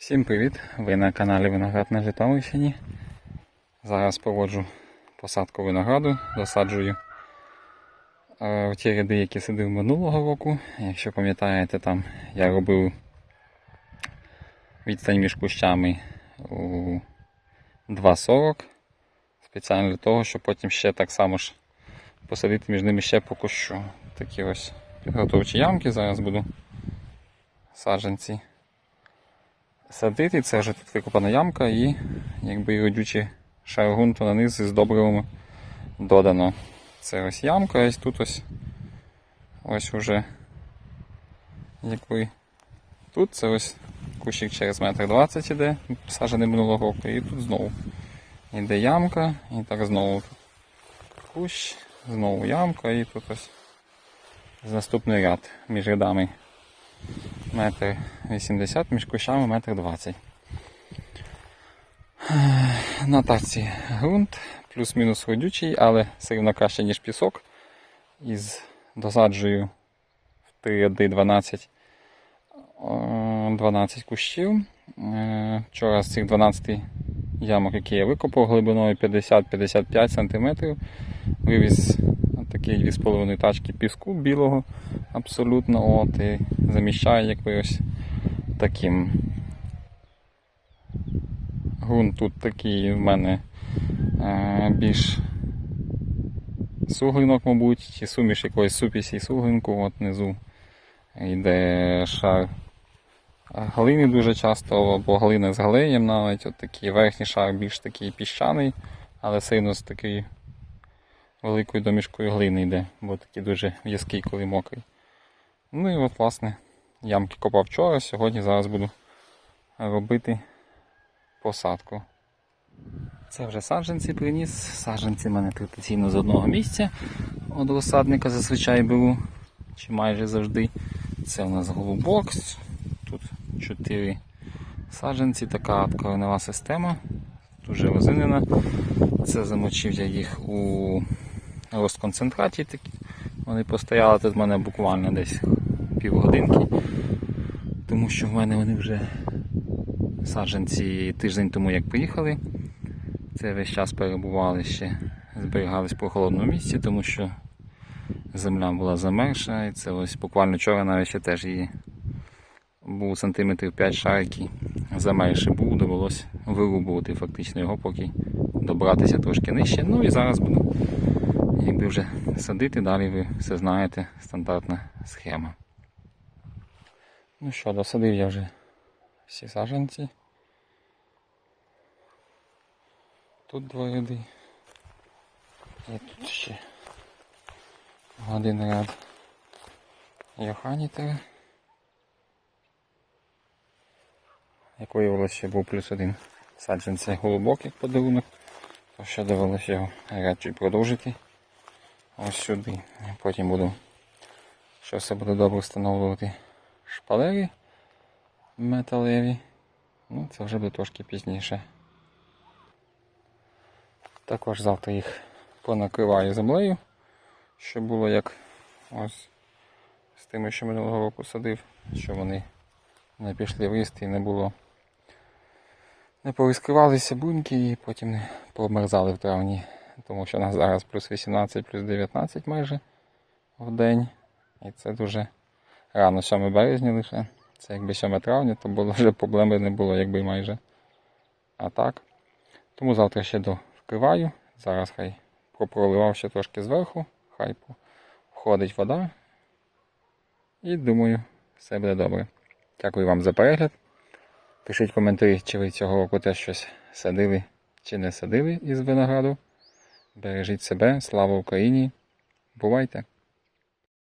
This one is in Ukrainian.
Всім привіт! Ви на каналі Виноград на Житомирщині. Зараз проводжу посадку винограду, досаджую е, в ті ряди, які сидив минулого року. Якщо пам'ятаєте, там я робив відстань між кущами у 2,40 спеціально для того, щоб потім ще так само ж посадити між ними ще по кущу. Такі ось підготовчі ямки. Зараз буду саджанці садити. Це вже тут викопана ямка і якби шар ґрунту на низ з добривами додано. Це ось ямка, ось тут ось ось уже якби тут це ось кущик через метр двадцять іде, саджений минулого року, і тут знову йде ямка, і так знову кущ, знову ямка, і тут ось наступний ряд між рядами метр 80, між кущами метр 20. На таці ґрунт, плюс-мінус родючий, але все рівно краще, ніж пісок. Із досаджую в 3 ряди 12, е, 12 кущів. Е, Вчора з цих 12 ямок, які я викопав глибиною 50-55 см, вивіз такі 2,5 тачки піску білого абсолютно от, і заміщаю якби ось таким. Грунт тут такий в мене е, більш суглинок, мабуть, чи суміш якоїсь супісі суглинку, от внизу йде шар глини дуже часто, або глина з галеєм навіть, от такий верхній шар більш такий піщаний, але з такий великою домішкою глини йде, бо такий дуже в'язкий, коли мокрий. Ну і от, власне, ямки копав вчора, сьогодні зараз буду робити посадку. Це вже саджанці приніс. Саджанці в мене традиційно з одного місця. От розсадника зазвичай беру, чи майже завжди. Це у нас голубок. Тут 4 саджанці, така коренева система, дуже розинена. Це замочив я їх у розконцентраті. такі. Вони постояли тут в мене буквально десь півгодинки, тому що в мене вони вже саджанці тиждень тому як приїхали. Це весь час перебували ще, зберігались по холодному місці, тому що земля була замерша, і це ось буквально вчора навіть ще теж її був сантиметрів 5 шарки, замерший був, довелося вирубувати фактично його, поки добратися трошки нижче. Ну і зараз буду якби вже садити, далі ви все знаєте, стандартна схема. Ну що, досадив я вже всі саджанці. Тут два ряди. І тут ще один ряд Йоханітера. Як виявилося, ще був плюс один саджанця голубок як подарунок. То ще довелося його ряд продовжити ось сюди. Потім буду, що все буде добре встановлювати шпалери металеві. Ну, це вже буде трошки пізніше. Також завтра їх понакриваю землею, щоб було як ось з тими, що минулого року садив, щоб вони не пішли в ріст і не було. Не повискривалися буньки і потім не померзали в травні, тому що у нас зараз плюс 18, плюс 19 майже в день. І це дуже рано, 7 березня лише. Це якби 7 травня, то було вже проблеми не було, якби майже. А так. Тому завтра ще довкриваю. Зараз хай попроливав ще трошки зверху, хай входить вода. І думаю, все буде добре. Дякую вам за перегляд. Пишіть коментарі, чи ви цього року теж щось садили чи не садили із винограду. Бережіть себе, слава Україні! Бувайте!